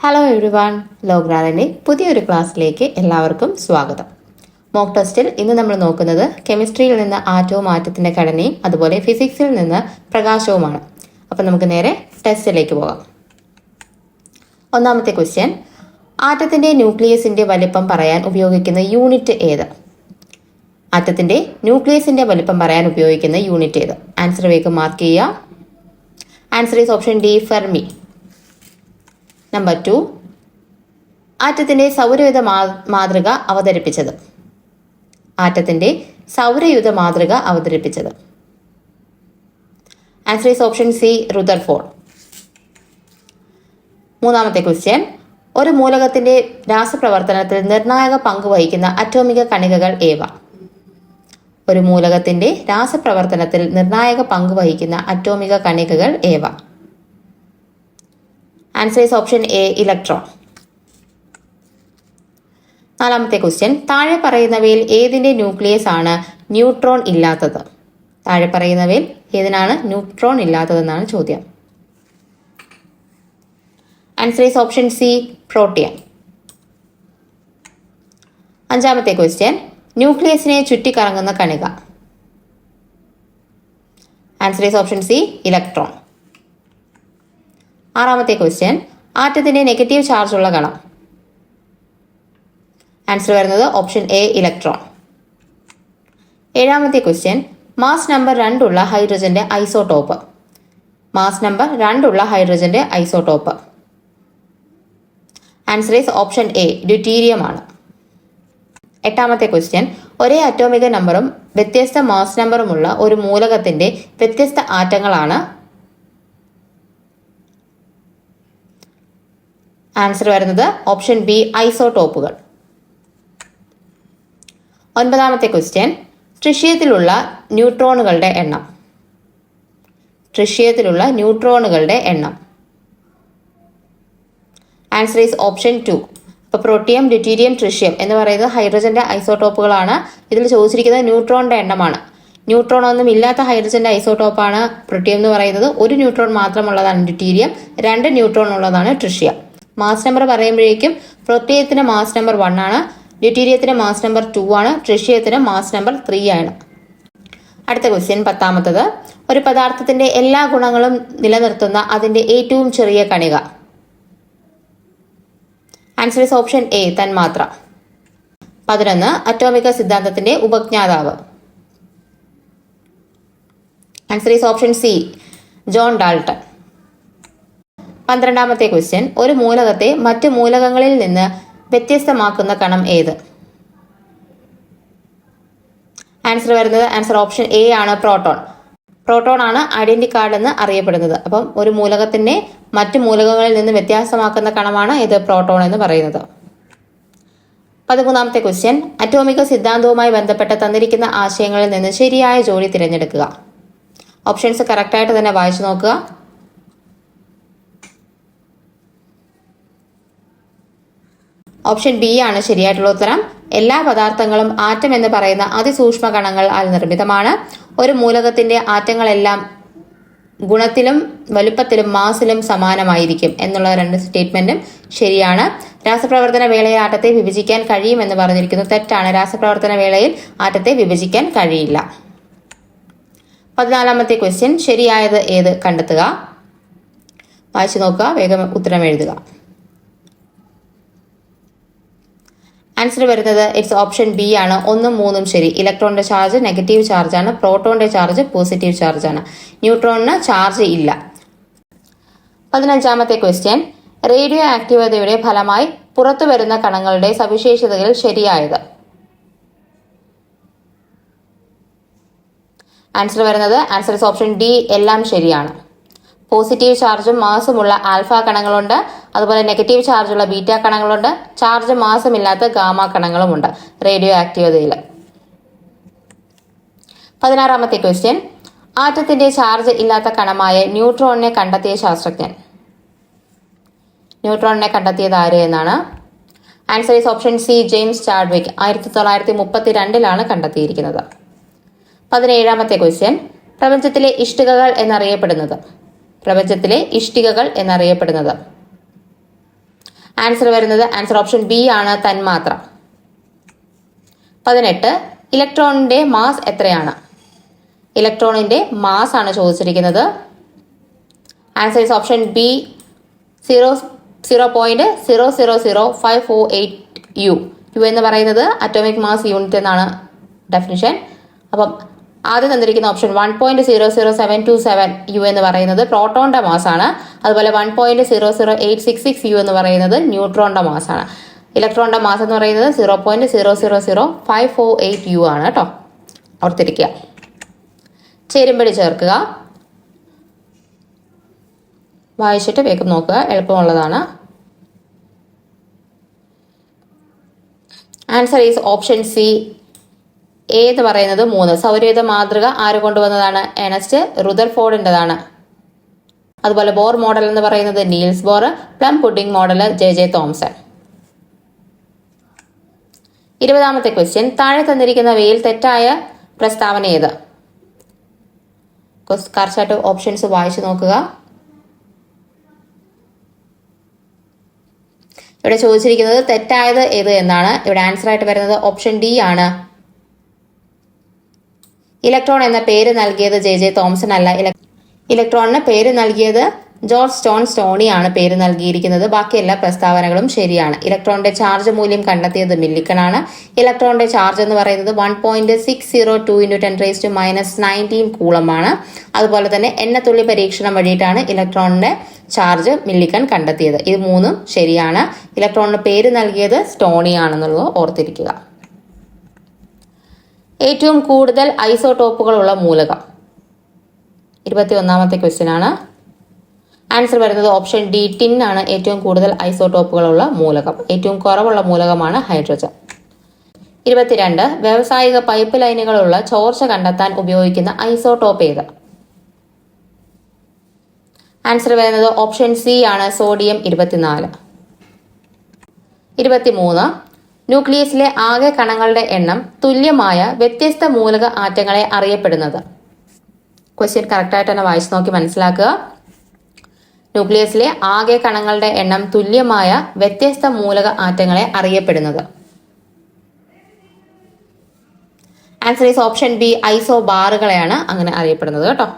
Hello every one ലോഗ്രാറിന്റെ പുതിയൊരു ക്ലാസ്സിലേക്ക് എല്ലാവർക്കും സ്വാഗതം. മോക്ക് ടെസ്റ്റിൽ ഇന്ന് നമ്മൾ നോക്കുന്നത് കെമിസ്ട്രിയിൽ നിന്ന് ആറ്റവും ആറ്റത്തിന്റെ ഘടനയും അതുപോലെ ഫിസിക്സിൽ നിന്ന് പ്രകാശവുമാണ്. അപ്പം നമുക്ക് നേരെ ടെസ്റ്റിലേക്ക് പോകാം. ഒന്നാമത്തെ ക്വസ്റ്റ്യൻ ആറ്റത്തിന്റെ ന്യൂക്ലിയസിന്റെ വലിപ്പം പറയാൻ ഉപയോഗിക്കുന്ന യൂണിറ്റ് ഏത്? ആറ്റത്തിന്റെ ന്യൂക്ലിയസിന്റെ വലിപ്പം പറയാൻ ഉപയോഗിക്കുന്ന യൂണിറ്റ് ഏത്? ആൻസർ വേഗം മാർക്ക് ചെയ്യുക. Answer is option D Fermi number two ആറ്റത്തിന്റെ സൗരയുധ മാതൃക അവതരിപ്പിച്ചത്. ആറ്റത്തിന്റെ സൗരയുധ മാതൃക അവതരിപ്പിച്ചത്. Answer is option C Rutherford മൂന്നാമത്തെ ക്വസ്റ്റ്യൻ ഒരു മൂലകത്തിന്റെ രാസപ്രവർത്തനത്തിൽ നിർണായക പങ്ക് വഹിക്കുന്ന അറ്റോമിക കണികകൾ ഏവ? ഒരു മൂലകത്തിന്റെ രാസപ്രവർത്തനത്തിൽ നിർണായക പങ്ക് വഹിക്കുന്ന അറ്റോമിക കണികകൾ ഏവ? Answer is option A electron നാലാമത്തെ ക്വസ്റ്റ്യൻ താഴെ പറയുന്നവയിൽ ഏതിന്റെ ന്യൂക്ലിയസ് ആണ് ന്യൂട്രോൺ ഇല്ലാത്തത്? താഴെ പറയുന്നവയിൽ ഏതിനാണ് ന്യൂട്രോൺ ഇല്ലാത്തതെന്നാണ് ചോദ്യം. Answer is option C protium അഞ്ചാമത്തെ ക്വസ്റ്റ്യൻ ന്യൂക്ലിയസിനെ ചുറ്റിക്കറങ്ങുന്ന കണിക. Answer is option C electron ആറാമത്തെ ക്വസ്റ്റ്യൻ ആറ്റത്തിന്റെ നെഗറ്റീവ് ചാർജ് ഉള്ള കണം. ആൻസർ വരുന്നത് ഓപ്ഷൻ എ ഇലക്ട്രോൺ ഏഴാമത്തെ ക്വസ്റ്റ്യൻ മാസ് നമ്പർ രണ്ടുള്ള ഹൈഡ്രജന്റെ ഐസോടോപ്പ് മാസ് നമ്പർ രണ്ടുള്ള ഹൈഡ്രജന്റെ isotope answer is option A deuterium ആണ്. എട്ടാമത്തെ ക്വസ്റ്റ്യൻ ഒരേ അറ്റോമിക നമ്പറും വ്യത്യസ്ത മാസ് നമ്പറുമുള്ള ഒരു മൂലകത്തിന്റെ വ്യത്യസ്ത ആറ്റങ്ങളാണ് ആൻസർ വരുന്നത് ഓപ്ഷൻ ബി ഐസോടോപ്പുകൾ ഒൻപതാമത്തെ ക്വസ്റ്റ്യൻ ട്രിഷ്യത്തിലുള്ള ന്യൂട്രോണുകളുടെ എണ്ണം. ട്രിഷ്യത്തിലുള്ള ന്യൂട്രോണുകളുടെ എണ്ണം. ആൻസർ ഈസ് ഓപ്ഷൻ ടു അപ്പോൾ പ്രോട്ടിയം ഡ്യൂട്ടീരിയം ട്രിഷ്യം എന്ന് പറയുന്നത് ഹൈഡ്രജന്റെ ഐസോടോപ്പുകളാണ് ഇതിൽ ചോദിച്ചിരിക്കുന്നത് ന്യൂട്രോണിന്റെ എണ്ണമാണ്. ന്യൂട്രോൺ ഒന്നും ഇല്ലാത്ത ഹൈഡ്രജന്റെ ഐസോടോപ്പാണ് പ്രോട്ടിയം എന്ന് പറയുന്നത്. ഒരു ന്യൂട്രോൺ മാത്രമുള്ളതാണ് ഡ്യൂട്ടീരിയം രണ്ട് ന്യൂട്രോൺ ഉള്ളതാണ് ട്രിഷ്യം മാസ് നമ്പർ പറയുമ്പോഴേക്കും പ്രൊട്ടീയത്തിന് മാസ് നമ്പർ വൺ ആണ് ഡ്യൂട്ടീരിയത്തിന് മാസ് നമ്പർ ടു ആണ് ട്രിഷ്യത്തിന് മാസ് നമ്പർ ത്രീ ആണ്. അടുത്ത ക്വസ്റ്റ്യൻ പത്താമത്തത്. ഒരു പദാർത്ഥത്തിന്റെ എല്ലാ ഗുണങ്ങളും നിലനിർത്തുന്ന അതിന്റെ ഏറ്റവും ചെറിയ കണിക. ആൻസർ ഇസ് ഓപ്ഷൻ എ തന്മാത്ര. പതിനൊന്ന് അറ്റോമിക സിദ്ധാന്തത്തിന്റെ ഉപജ്ഞാതാവ്. Answer is option C John Dalton പന്ത്രണ്ടാമത്തെ ക്വസ്റ്റ്യൻ ഒരു മൂലകത്തെ മറ്റു മൂലകങ്ങളിൽ നിന്ന് വ്യത്യസ്തമാക്കുന്ന കണം ഏത്? ആൻസർ വരുന്നത് ആൻസർ ഓപ്ഷൻ എ ആണ് പ്രോട്ടോൺ പ്രോട്ടോൺ ആണ് ഐഡന്റി കാർഡ് എന്ന് അറിയപ്പെടുന്നത്. അപ്പം ഒരു മൂലകത്തിനെ മറ്റു മൂലകങ്ങളിൽ നിന്ന് വ്യത്യാസമാക്കുന്ന കണമാണ് ഇത് പ്രോട്ടോൺ എന്ന് പറയുന്നത്. പതിമൂന്നാമത്തെ ക്വസ്റ്റ്യൻ അറ്റോമിക സിദ്ധാന്തവുമായി ബന്ധപ്പെട്ട തന്നിരിക്കുന്ന ആശയങ്ങളിൽ നിന്ന് ശരിയായ ജോഡി തിരഞ്ഞെടുക്കുക. ഓപ്ഷൻസ് കറക്റ്റായിട്ട് തന്നെ വായിച്ചു നോക്കുക. ഓപ്ഷൻ ബി ആണ് ശരിയായിട്ടുള്ള ഉത്തരം. എല്ലാ പദാർത്ഥങ്ങളും ആറ്റം എന്ന് പറയുന്ന അതിസൂക്ഷ്മ കണങ്ങളാൽ നിർമ്മിതമാണ് ഒരു മൂലകത്തിന്റെ ആറ്റങ്ങളെല്ലാം ഗുണത്തിലും വലുപ്പത്തിലും മാസിലും സമാനമായിരിക്കും എന്നുള്ള രണ്ട് സ്റ്റേറ്റ്മെന്റും ശരിയാണ്. രാസപ്രവർത്തന വേളയിൽ ആറ്റത്തെ വിഭജിക്കാൻ കഴിയുമെന്ന് പറഞ്ഞിരിക്കുന്നു. തെറ്റാണ്. രാസപ്രവർത്തന വേളയിൽ ആറ്റത്തെ വിഭജിക്കാൻ കഴിയില്ല. പതിനാലാമത്തെ ക്വസ്റ്റ്യൻ ശരിയായത് ഏത്? കണ്ടെത്തുക. വായിച്ചു നോക്കുക. വേഗം ഉത്തരം എഴുതുക. ആൻസർ വരുന്നത് ഇറ്റ്സ് ഓപ്ഷൻ ബി ആണ്. ഒന്നും മൂന്നും ശരി. ഇലക്ട്രോണിന്റെ ചാർജ് നെഗറ്റീവ് ചാർജ് ആണ്. പ്രോട്ടോണിന്റെ ചാർജ് പോസിറ്റീവ് ചാർജ് ആണ്. ന്യൂട്രോണിന് ചാർജ് ഇല്ല. പതിനഞ്ചാമത്തെ ക്വസ്റ്റ്യൻ റേഡിയോ ആക്റ്റീവതയുടെ ഫലമായി പുറത്തു വരുന്ന കണങ്ങളുടെ സവിശേഷതകൾ ശരിയായത്. ആൻസർ വരുന്നത് ആൻസർ ഓപ്ഷൻ ഡി എല്ലാം ശരിയാണ്. പോസിറ്റീവ് ചാർജും മാസുമുള്ള ആൽഫ കണങ്ങളുണ്ട്. അതുപോലെ നെഗറ്റീവ് ചാർജുള്ള ബീറ്റ കണങ്ങളുണ്ട്. ചാർജ് മാസമില്ലാത്ത ഗാമ കണങ്ങളുമുണ്ട് റേഡിയോ ആക്റ്റീവതയിൽ പതിനാറാമത്തെ ക്വസ്റ്റ്യൻ. ആറ്റത്തിന്റെ ചാർജ് ഇല്ലാത്ത കണമായ ന്യൂട്രോണിനെ കണ്ടെത്തിയ ശാസ്ത്രജ്ഞൻ. ന്യൂട്രോണിനെ കണ്ടെത്തിയത് ആര് എന്നാണ്? Answer is option C James Chadwick. ആയിരത്തി തൊള്ളായിരത്തി മുപ്പത്തി രണ്ടിലാണ് കണ്ടെത്തിയിരിക്കുന്നത്. പതിനേഴാമത്തെ ക്വസ്റ്റ്യൻ. പ്രപഞ്ചത്തിലെ ഇഷ്ടികകൾ എന്നറിയപ്പെടുന്നത്. പ്രപഞ്ചത്തിലെ ഇഷ്ടികകൾ എന്നറിയപ്പെടുന്നത്. ആൻസർ വരുന്നത് ആൻസർ ഓപ്ഷൻ ബി ആണ് തന്മാത്ര. പതിനെട്ട് ഇലക്ട്രോണിന്റെ മാസ് എത്രയാണ്? ഇലക്ട്രോണിന്റെ മാസ് ആണ് ചോദിച്ചിരിക്കുന്നത്. Answer is option B zero zero point zero zero zero five four eight U U എന്ന് പറയുന്നത് അറ്റോമിക് മാസ് യൂണിറ്റ് എന്നാണ് ഡെഫിനിഷൻ അപ്പം ആദ്യം തന്നിരിക്കുന്ന option one point zero zero seven two seven U എന്ന് പറയുന്നത് പ്രോട്ടോണിന്റെ മാസ് ആണ് അതുപോലെ one point zero zero eight six six U എന്ന് പറയുന്നത് ന്യൂട്രോണിന്റെ മാസ് ആണ് ഇലക്ട്രോണിന്റെ മാസ് എന്ന് പറയുന്നത് zero point zero zero zero five four eight U ആണ് കേട്ടോ. ഓർത്തിരിക്കുക. ചേരുമ്പടി ചേർക്കുക. വായിച്ചിട്ട് വേഗം നോക്കുക. എളുപ്പമുള്ളതാണ്. ആൻസർ ഈസ് ഓപ്ഷൻ സി എന്ന് പറയുന്നത് മൂന്ന്? സൗരയുധ മാതൃക ആര് കൊണ്ടുവന്നതാണ്? എനസ്റ്റ് റുദർഫോർഡിന്റെതാണ്. അതുപോലെ ബോർ മോഡൽ എന്ന് പറയുന്നത് Niels Bohr plum pudding model J J Thomson. ഇരുപതാമത്തെ ക്വസ്റ്റ്യൻ. താഴെ തന്നിരിക്കുന്ന തന്നിരിക്കുന്നവയിൽ തെറ്റായ പ്രസ്താവന ഏത്? കറക്റ്റായിട്ട് ഓപ്ഷൻസ് വായിച്ചു നോക്കുക. ഇവിടെ ചോദിച്ചിരിക്കുന്നത് തെറ്റായത് ഏത് എന്നാണ്. ഇവിടെ ആൻസർ ആയിട്ട് വരുന്നത് ഓപ്ഷൻ ഡി ആണ്. ഇലക്ട്രോൺ എന്ന പേര് നൽകിയത് ജെ ജെ തോംസൺ അല്ല. ഇല- ഇലക്ട്രോണിന് പേര് നൽകിയത് ജോർജ് സ്റ്റോൺ സ്റ്റോണിയാണ് പേര് നൽകിയിരിക്കുന്നത്. ബാക്കി എല്ലാ പ്രസ്താവനകളും ശരിയാണ്. ഇലക്ട്രോണിന്റെ ചാർജ് മൂല്യം കണ്ടെത്തിയത് മില്ലിക്കൺ ആണ്. ഇലക്ട്രോണിന്റെ ചാർജ് എന്ന് പറയുന്നത് one point six zero two into ten raise to minus nineteen കൂളമാണ് അതുപോലെ തന്നെ എണ്ണത്തുള്ളി പരീക്ഷണം വഴിയിട്ടാണ് ഇലക്ട്രോണിന്റെ ചാർജ് മില്ലിക്കൺ കണ്ടെത്തിയത്. ഇത് മൂന്നും ശരിയാണ്. ഇലക്ട്രോണിന് പേര് നൽകിയത് സ്റ്റോണിയാണെന്നുള്ളത് ഓർത്തിരിക്കുക. ഏറ്റവും കൂടുതൽ ഐസോടോപ്പുകളുള്ള മൂലകം. ഇരുപത്തി ഒന്നാമത്തെ ക്വസ്റ്റ്യൻ ആണ്. ആൻസർ വരുന്നത് ഓപ്ഷൻ ഡി ടിൻ ആണ് ഏറ്റവും കൂടുതൽ ഐസോടോപ്പുകളുള്ള മൂലകം. ഏറ്റവും കുറവുള്ള മൂലകമാണ് ഹൈഡ്രജൻ ഇരുപത്തിരണ്ട് വ്യാവസായിക പൈപ്പ് ലൈനുകളുള്ള ചോർച്ച കണ്ടെത്താൻ ഉപയോഗിക്കുന്ന ഐസോടോപ്പ് ഏത്? ആൻസർ വരുന്നത് ഓപ്ഷൻ സി ആണ് സോഡിയം ഇരുപത്തിനാല്. ഇരുപത്തിമൂന്ന് ന്യൂക്ലിയസിലെ ആകെ കണങ്ങളുടെ എണ്ണം തുല്യമായ വ്യത്യസ്ത മൂലക ആറ്റങ്ങളെ അറിയപ്പെടുന്നത്. ക്വസ്റ്റ്യൻ കറക്റ്റായിട്ട് തന്നെ വായിച്ചു നോക്കി മനസ്സിലാക്കുക. ന്യൂക്ലിയസിലെ ആകെ കണങ്ങളുടെ എണ്ണം തുല്യമായ വ്യത്യസ്ത മൂലക ആറ്റങ്ങളെ അറിയപ്പെടുന്നത്. ആൻസർ ഈസ് ഓപ്ഷൻ ബി ഐസോ ബാറുകളെയാണ് അങ്ങനെ അറിയപ്പെടുന്നത് കേട്ടോ.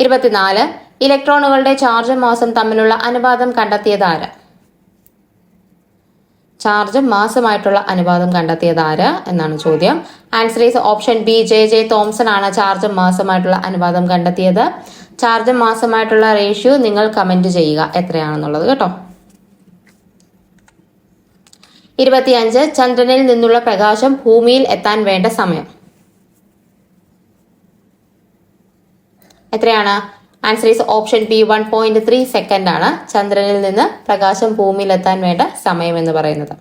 ഇരുപത്തിനാല് ഇലക്ട്രോണുകളുടെ ചാർജും മാസം തമ്മിലുള്ള അനുപാതം കണ്ടെത്തിയത് ആര്? ചാർജും മാസമായിട്ടുള്ള അനുപാതം കണ്ടെത്തിയത് ആര് എന്നാണ് ചോദ്യം. Answer is option B J J Thomson ആണ് ചാർജ് മാസമായിട്ടുള്ള അനുപാതം കണ്ടെത്തിയത്. ചാർജ് മാസമായിട്ടുള്ള റേഷ്യോ നിങ്ങൾ കമന്റ് ചെയ്യുക എത്രയാണെന്നുള്ളത് കേട്ടോ. ഇരുപത്തിയഞ്ച് ചന്ദ്രനിൽ നിന്നുള്ള പ്രകാശം ഭൂമിയിൽ എത്താൻ വേണ്ട സമയം. എത്രയാണ്? Answer is option B one point three second ആണ്. ചന്ദ്രനിൽ നിന്ന് പ്രകാശം ഭൂമിയിൽ എത്താൻ വേണ്ട സമയം എന്ന് പറയുന്നത്.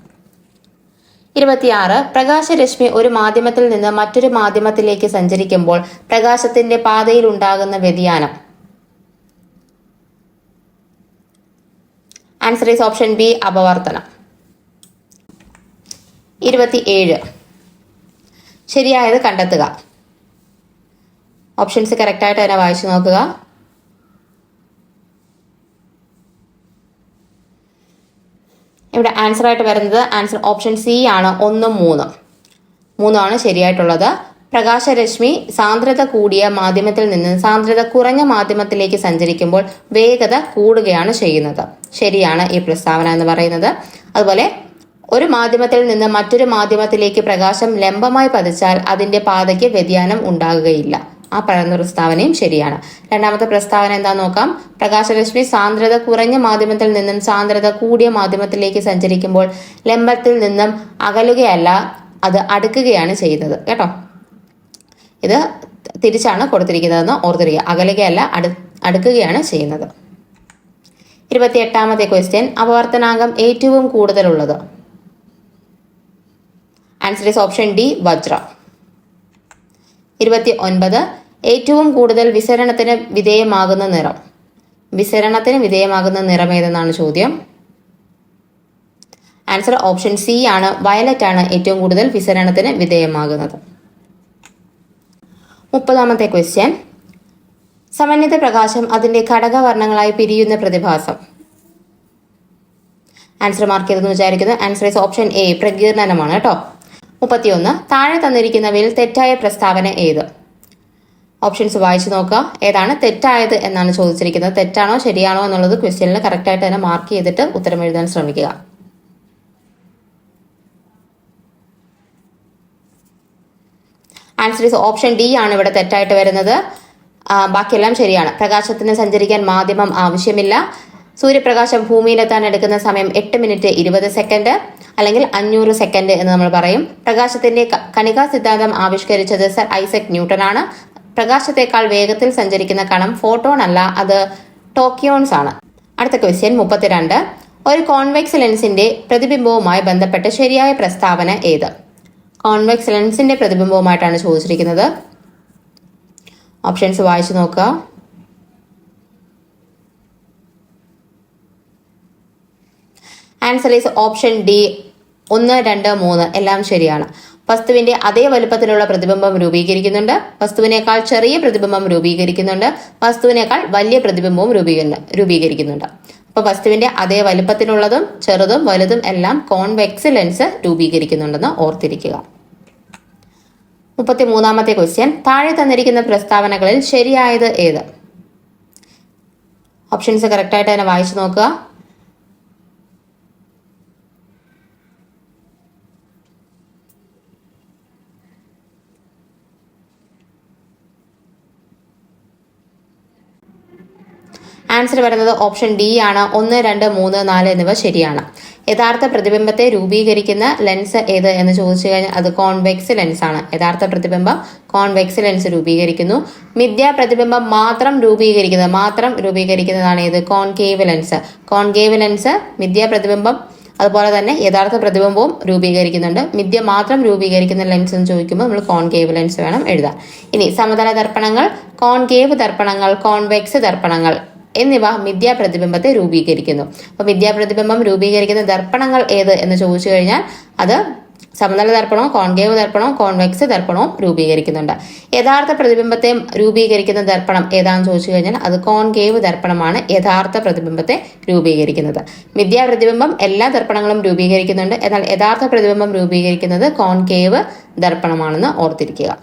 ഇരുപത്തിയാറ് പ്രകാശരശ്മി ഒരു മാധ്യമത്തിൽ നിന്ന് മറ്റൊരു മാധ്യമത്തിലേക്ക് സഞ്ചരിക്കുമ്പോൾ പ്രകാശത്തിന്റെ പാതയിൽ ഉണ്ടാകുന്ന വ്യതിയാനം. ആൻസർ ഈസ് ഓപ്ഷൻ ബി അപവർത്തനം. ഇരുപത്തിയേഴ് ശരിയായത് കണ്ടെത്തുക. ഓപ്ഷൻസ് കറക്റ്റായിട്ട് തന്നെ വായിച്ചു നോക്കുക. ഇവിടെ ആൻസർ ആയിട്ട് വരുന്നത് ആൻസർ ഓപ്ഷൻ സി ആണ്. ഒന്ന് മൂന്ന്. മൂന്നാണ് ശരിയായിട്ടുള്ളത്. പ്രകാശരശ്മി സാന്ദ്രത കൂടിയ മാധ്യമത്തിൽ നിന്ന് സാന്ദ്രത കുറഞ്ഞ മാധ്യമത്തിലേക്ക് സഞ്ചരിക്കുമ്പോൾ വേഗത കൂടുകയാണ് ചെയ്യുന്നത്. ശരിയാണ് ഈ പ്രസ്താവന എന്ന് പറയുന്നത്. അതുപോലെ ഒരു മാധ്യമത്തിൽ നിന്ന് മറ്റൊരു മാധ്യമത്തിലേക്ക് പ്രകാശം ലംബമായി പതിച്ചാൽ അതിന്റെ പാതയ്ക്ക് വ്യതിയാനം ഉണ്ടാകുകയില്ല. ആ പറയുന്ന പ്രസ്താവനയും ശരിയാണ്. രണ്ടാമത്തെ പ്രസ്താവന എന്താ നോക്കാം? പ്രകാശരശ്മി സാന്ദ്രത കുറഞ്ഞ മാധ്യമത്തിൽ നിന്നും സാന്ദ്രത കൂടിയ മാധ്യമത്തിലേക്ക് സഞ്ചരിക്കുമ്പോൾ ലംബത്തിൽ നിന്നും അകലുകയല്ല അത് അടുക്കുകയാണ് ചെയ്യുന്നത്. കേട്ടോ? ഇത് തിരിച്ചാണ് കൊടുത്തിരിക്കുന്നതെന്ന് ഓർത്തിരിക്കുക. അകലുകയല്ല അടു അടുക്കുകയാണ് ചെയ്യുന്നത്. ഇരുപത്തിയെട്ടാമത്തെ ക്വസ്റ്റ്യൻ അപവർത്തനാംഗം ഏറ്റവും കൂടുതലുള്ളത്. ആൻസർ ഇസ് ഓപ്ഷൻ ഡി വജ്ര. ഇരുപത്തി ഒൻപത് ഏറ്റവും കൂടുതൽ വിസരണത്തിന് വിധേയമാകുന്ന നിറം. വിസരണത്തിന് വിധേയമാകുന്ന നിറം ഏതെന്നാണ് ചോദ്യം? ആൻസർ ഓപ്ഷൻ സി ആണ്. വയലറ്റ് ആണ് ഏറ്റവും കൂടുതൽ വിസരണത്തിന് വിധേയമാകുന്നത്. മുപ്പതാമത്തെ ക്വസ്റ്റ്യൻ. സമന്വിത പ്രകാശം അതിന്റെ ഘടകവർണങ്ങളായി പിരിയുന്ന പ്രതിഭാസം. ആൻസർ മാർക്ക് ചെയ്തെന്ന് വിചാരിക്കുന്നു. ആൻസർ ഇസ് ഓപ്ഷൻ എ പ്രകീർണനമാണ് കേട്ടോ. മുപ്പത്തിയൊന്ന്. താഴെ തന്നിരിക്കുന്നവയിൽ തെറ്റായ പ്രസ്താവന ഏത്? ഓപ്ഷൻസ് വായിച്ചു നോക്കുക. ഏതാണ് തെറ്റായത് എന്നാണ് ചോദിച്ചിരിക്കുന്നത്. തെറ്റാണോ ശരിയാണോ എന്നുള്ളത് ക്വസ്റ്റ്യനിൽ കറക്റ്റായിട്ട് തന്നെ മാർക്ക് ചെയ്തിട്ട് ഉത്തരം എഴുതാൻ ശ്രമിക്കുക. ആൻസർ ഇസ് ഓപ്ഷൻ ഡി ആണ് ഇവിടെ തെറ്റായിട്ട് വരുന്നത്. ബാക്കിയെല്ലാം ശരിയാണ്. പ്രകാശത്തിന് സഞ്ചരിക്കാൻ മാധ്യമം ആവശ്യമില്ല. സൂര്യപ്രകാശം ഭൂമിയിലെത്താൻ എടുക്കുന്ന സമയം എട്ട് മിനിറ്റ് ഇരുപത് സെക്കൻഡ് അല്ലെങ്കിൽ അഞ്ഞൂറ് സെക്കൻഡ് എന്ന് നമ്മൾ പറയും. പ്രകാശത്തിന്റെ കണികാ സിദ്ധാന്തം ആവിഷ്കരിച്ചത് സർ ഐസക് ന്യൂട്ടൺ ആണ് പ്രകാശത്തെക്കാൾ വേഗത്തിൽ സഞ്ചരിക്കുന്ന കണം ഫോട്ടോൺ അല്ല അത് ടോക്കിയോൺസ് ആണ് അടുത്ത ക്വസ്റ്റ്യൻ മുപ്പത്തിരണ്ട്. ഒരു കോൺവെക്സ് ലെൻസിന്റെ പ്രതിബിംബവുമായി ബന്ധപ്പെട്ട ശരിയായ പ്രസ്താവന ഏത്? കോൺവെക്സ് ലെൻസിന്റെ പ്രതിബിംബവുമായിട്ടാണ് ചോദിച്ചിരിക്കുന്നത്. ഓപ്ഷൻസ് വായിച്ചു നോക്കുക. ആൻസർ ഈസ് ഓപ്ഷൻ ഡി ഒന്ന് രണ്ട് മൂന്ന്. എല്ലാം ശരിയാണ്. വസ്തുവിന്റെ അതേ വലുപ്പത്തിലുള്ള പ്രതിബിംബം രൂപീകരിക്കുന്നുണ്ട്. വസ്തുവിനേക്കാൾ ചെറിയ പ്രതിബിംബം രൂപീകരിക്കുന്നുണ്ട്. വസ്തുവിനേക്കാൾ വലിയ പ്രതിബിംബവും രൂപീകരി- രൂപീകരിക്കുന്നുണ്ട്. അപ്പൊ വസ്തുവിന്റെ അതേ വലുപ്പത്തിലുള്ളതും ചെറുതും വലുതും എല്ലാം കോൺവെക്സ് ലെൻസ് രൂപീകരിക്കുന്നുണ്ടെന്ന് ഓർത്തിരിക്കുക. മുപ്പത്തി മൂന്നാമത്തെ ക്വസ്റ്റ്യൻ. താഴെ തന്നിരിക്കുന്ന പ്രസ്താവനകളിൽ ശരിയായത് ഏത്? ഓപ്ഷൻസ് കറക്റ്റായിട്ട് തന്നെ വായിച്ചു നോക്കുക. ആൻസർ വരുന്നത് ഓപ്ഷൻ ഡി ആണ്. ഒന്ന് രണ്ട് മൂന്ന് നാല് എന്നിവ ശരിയാണ്. യഥാർത്ഥ പ്രതിബിംബത്തെ രൂപീകരിക്കുന്ന ലെൻസ് ഏത് എന്ന് ചോദിച്ചു കഴിഞ്ഞാൽ അത് കോൺവെക്സ് ലെൻസ് ആണ്. യഥാർത്ഥ പ്രതിബിംബം കോൺവെക്സ് ലെൻസ് രൂപീകരിക്കുന്നു. മിഥ്യാ പ്രതിബിംബം മാത്രം രൂപീകരിക്കുന്നത് മാത്രം രൂപീകരിക്കുന്നതാണ് ഏത്? കോൺകേവ് ലെൻസ് കോൺകേവ് ലെൻസ് മിഥ്യാ പ്രതിബിംബം അതുപോലെ തന്നെ യഥാർത്ഥ പ്രതിബിംബവും രൂപീകരിക്കുന്നുണ്ട്. മിഥ്യ മാത്രം രൂപീകരിക്കുന്ന ലെൻസ് എന്ന് ചോദിക്കുമ്പോൾ നമ്മൾ കോൺകേവ് ലെൻസ് വേണം എഴുതാൻ. ഇനി സമതല ദർപ്പണങ്ങൾ കോൺകേവ് ദർപ്പണങ്ങൾ കോൺവെക്സ് ദർപ്പണങ്ങൾ. എന്നിവ മിഥ്യാപ്രതിബിംബത്തെ രൂപീകരിക്കുന്നു. അപ്പൊ മിഥ്യാപ്രതിബിംബം രൂപീകരിക്കുന്ന ദർപ്പണങ്ങൾ ഏത് എന്ന് ചോദിച്ചു കഴിഞ്ഞാൽ അത് സമതല ദർപ്പണവും കോൺകേവ് ദർപ്പണവും കോൺവെക്സ് ദർപ്പണവും രൂപീകരിക്കുന്നുണ്ട്. യഥാർത്ഥ പ്രതിബിംബത്തെ രൂപീകരിക്കുന്ന ദർപ്പണം ഏതാണെന്ന് ചോദിച്ചു കഴിഞ്ഞാൽ അത് കോൺകേവ് ദർപ്പണമാണ് യഥാർത്ഥ പ്രതിബിംബത്തെ രൂപീകരിക്കുന്നത്. മിഥ്യാ പ്രതിബിംബം എല്ലാ ദർപ്പണങ്ങളും രൂപീകരിക്കുന്നുണ്ട്. എന്നാൽ യഥാർത്ഥ പ്രതിബിംബം രൂപീകരിക്കുന്നത് കോൺകേവ് ദർപ്പണമാണെന്ന് ഓർത്തിരിക്കുക.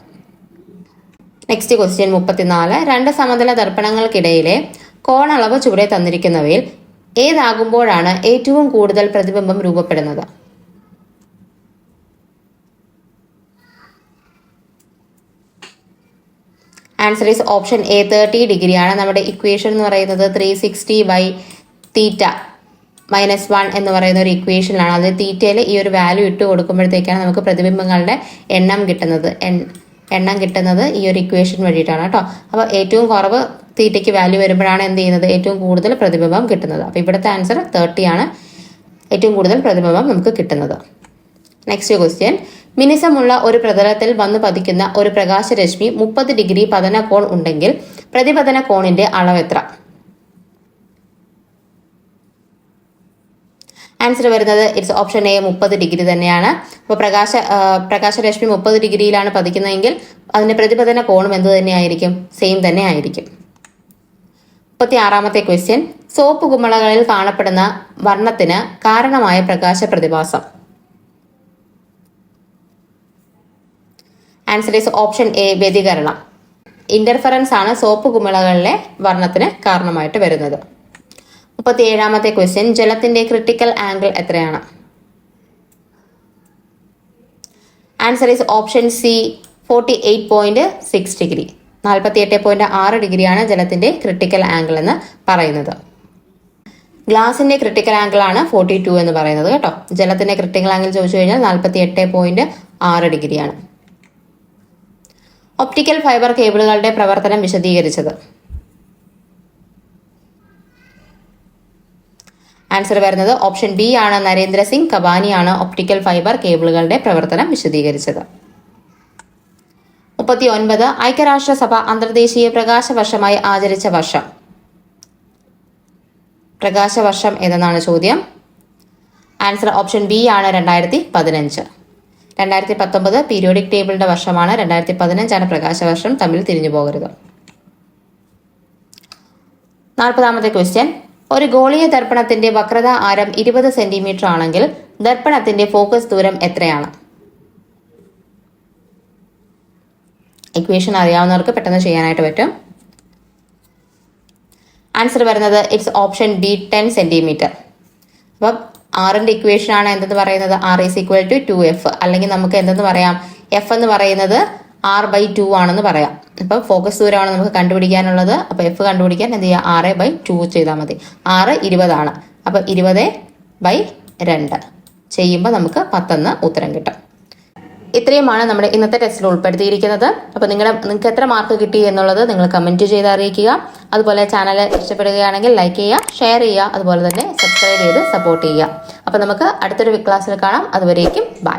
നെക്സ്റ്റ് ക്വസ്റ്റ്യൻ മുപ്പത്തിനാല്. രണ്ട് സമതല ദർപ്പണങ്ങൾക്കിടയിലെ കോണളവ് ചുവടെ തന്നിരിക്കുന്നവയിൽ ഏതാകുമ്പോഴാണ് ഏറ്റവും കൂടുതൽ പ്രതിബിംബം രൂപപ്പെടുന്നത്? Answer is option A thirty ഡിഗ്രിയാണ്. നമ്മുടെ ഇക്വേഷൻ എന്ന് പറയുന്നത് three sixty by theta minus one എന്ന് പറയുന്ന ഒരു ഇക്വേഷനിലാണ് അത് തീറ്റയിൽ ഈ ഒരു വാല്യൂ ഇട്ട് കൊടുക്കുമ്പോഴത്തേക്കാണ് നമുക്ക് പ്രതിബിംബങ്ങളുടെ എണ്ണം കിട്ടുന്നത്. എൺ- എണ്ണം കിട്ടുന്നത് ഈ ഒരു ഇക്വേഷൻ വഴിയിട്ടാണ് കേട്ടോ. അപ്പോൾ ഏറ്റവും കുറവ് തീറ്റയ്ക്ക് വാല്യൂ വരുമ്പോഴാണ് എന്ത് ചെയ്യുന്നത്? ഏറ്റവും കൂടുതൽ പ്രതിബിംബം കിട്ടുന്നത്. അപ്പോൾ ഇവിടുത്തെ ആൻസർ തേർട്ടി ആണ്. ഏറ്റവും കൂടുതൽ പ്രതിബിംബം നമുക്ക് കിട്ടുന്നത്. നെക്സ്റ്റ് ക്വസ്റ്റ്യൻ മിനിസമുള്ള ഒരു പ്രതലത്തിൽ വന്നു പതിക്കുന്ന ഒരു പ്രകാശരശ്മി മുപ്പത് ഡിഗ്രി പതന കോൺ ഉണ്ടെങ്കിൽ പ്രതിപതന കോണിന്റെ അളവ് എത്ര? ആൻസർ വരുന്നത് ഇറ്റ്സ് ഓപ്ഷൻ എ മുപ്പത് ഡിഗ്രി തന്നെയാണ്. അപ്പോൾ പ്രകാശ പ്രകാശരശ്മി മുപ്പത് ഡിഗ്രിയിലാണ് പതിക്കുന്നതെങ്കിൽ അതിന്റെ പ്രതിപതന കോണും എന്ത് തന്നെയായിരിക്കും? സെയിം തന്നെ ആയിരിക്കും. മുപ്പത്തി ആറാമത്തെ ക്വസ്റ്റ്യൻ സോപ്പ് കുമിളകളിൽ കാണപ്പെടുന്ന വർണത്തിന് കാരണമായ പ്രകാശ പ്രതിഭാസം. ആൻസർ ഈസ് ഓപ്ഷൻ എ വ്യതികരണം. ഇന്റർഫറൻസ് ആണ് സോപ്പ് കുമിളകളിലെ വർണത്തിന് കാരണമായിട്ട് വരുന്നത്. മുപ്പത്തി ഏഴാമത്തെ ക്വസ്റ്റ്യൻ ജലത്തിന്റെ ക്രിട്ടിക്കൽ ആംഗിൾ എത്രയാണ്? Answer is option C forty eight point six degree നാൽപ്പത്തി എട്ട് പോയിന്റ് ആറ് ഡിഗ്രിയാണ് ജലത്തിന്റെ ക്രിട്ടിക്കൽ ആംഗിൾ എന്ന് പറയുന്നത്. ഗ്ലാസിന്റെ ക്രിട്ടിക്കൽ ആംഗിൾ ആണ് ഫോർട്ടി ടു എന്ന് പറയുന്നത് കേട്ടോ. ജലത്തിന്റെ ക്രിട്ടിക്കൽ ആംഗിൾ ചോദിച്ചു കഴിഞ്ഞാൽ നാൽപ്പത്തി എട്ട് പോയിന്റ് ആറ് ഡിഗ്രിയാണ് ഒപ്റ്റിക്കൽ ഫൈബർ കേബിളുകളുടെ പ്രവർത്തനം വിശദീകരിച്ചത്. ആൻസർ വരുന്നത് ഓപ്ഷൻ ബി ആണ്. നരേന്ദ്ര സിംഗ് കബാനിയാണ് ഒപ്റ്റിക്കൽ ഫൈബർ കേബിളുകളുടെ പ്രവർത്തനം വിശദീകരിച്ചത്. മുപ്പത്തി ഒൻപത് ഐക്യരാഷ്ട്രസഭ അന്തർദേശീയ പ്രകാശ വർഷമായി ആചരിച്ച വർഷം. പ്രകാശ വർഷം ഏതെന്നാണ് ചോദ്യം? ആൻസർ ഓപ്ഷൻ ബി ആണ് രണ്ടായിരത്തി പതിനഞ്ച് രണ്ടായിരത്തി പത്തൊമ്പത് പീരിയോഡിക് ടേബിളിന്റെ വർഷമാണ്. രണ്ടായിരത്തി പതിനഞ്ചാണ് പ്രകാശ വർഷം തമ്മിൽ തിരിഞ്ഞു പോകരുത് നാൽപ്പതാമത്തെ ക്വസ്റ്റ്യൻ ഒരു ഗോളീയ ദർപ്പണത്തിന്റെ വക്രത ആരം ഇരുപത് സെന്റിമീറ്റർ ആണെങ്കിൽ ദർപ്പണത്തിന്റെ ഫോക്കസ് ദൂരം എത്രയാണ്? ഇക്വേഷൻ അറിയാവുന്നവർക്ക് പെട്ടെന്ന് ചെയ്യാനായിട്ട് പറ്റും. ആൻസർ വരുന്നത് it's option B ten centimetre അപ്പം ആറിന്റെ ഇക്വേഷൻ ആണ് എന്തെന്ന് പറയുന്നത്? R is equal to two F അല്ലെങ്കിൽ നമുക്ക് എന്തെന്ന് പറയാം? എഫ് എന്ന് പറയുന്നത് ആർ ബൈ ടു ആണെന്ന് പറയാം. ഇപ്പൊ ഫോക്കസ് ദൂരമാണ് നമുക്ക് കണ്ടുപിടിക്കാനുള്ളത്. അപ്പോൾ എഫ് കണ്ടുപിടിക്കാൻ എന്ത് ചെയ്യുക? ആറ് ബൈ ടു ചെയ്താൽ മതി. ആറ് ഇരുപതാണ് അപ്പൊ ഇരുപത് ബൈ രണ്ട് ചെയ്യുമ്പോൾ നമുക്ക് പത്തെന്ന് ഉത്തരം കിട്ടും. ഇത്രയുമാണ് നമ്മുടെ ഇന്നത്തെ ടെസ്റ്റിൽ ഉൾപ്പെടുത്തിയിരിക്കുന്നത്. അപ്പോൾ നിങ്ങളുടെ നിങ്ങൾക്ക് എത്ര മാർക്ക് കിട്ടി എന്നുള്ളത് നിങ്ങൾ കമന്റ് ചെയ്ത് അറിയിക്കുക. അതുപോലെ ചാനൽ ഇഷ്ടപ്പെടുകയാണെങ്കിൽ ലൈക്ക് ചെയ്യുക ഷെയർ ചെയ്യുക അതുപോലെ തന്നെ സബ്സ്ക്രൈബ് ചെയ്ത് സപ്പോർട്ട് ചെയ്യുക. അപ്പോൾ നമുക്ക് അടുത്തൊരു ക്ലാസ്സിൽ കാണാം. അതുവരേക്കും ബൈ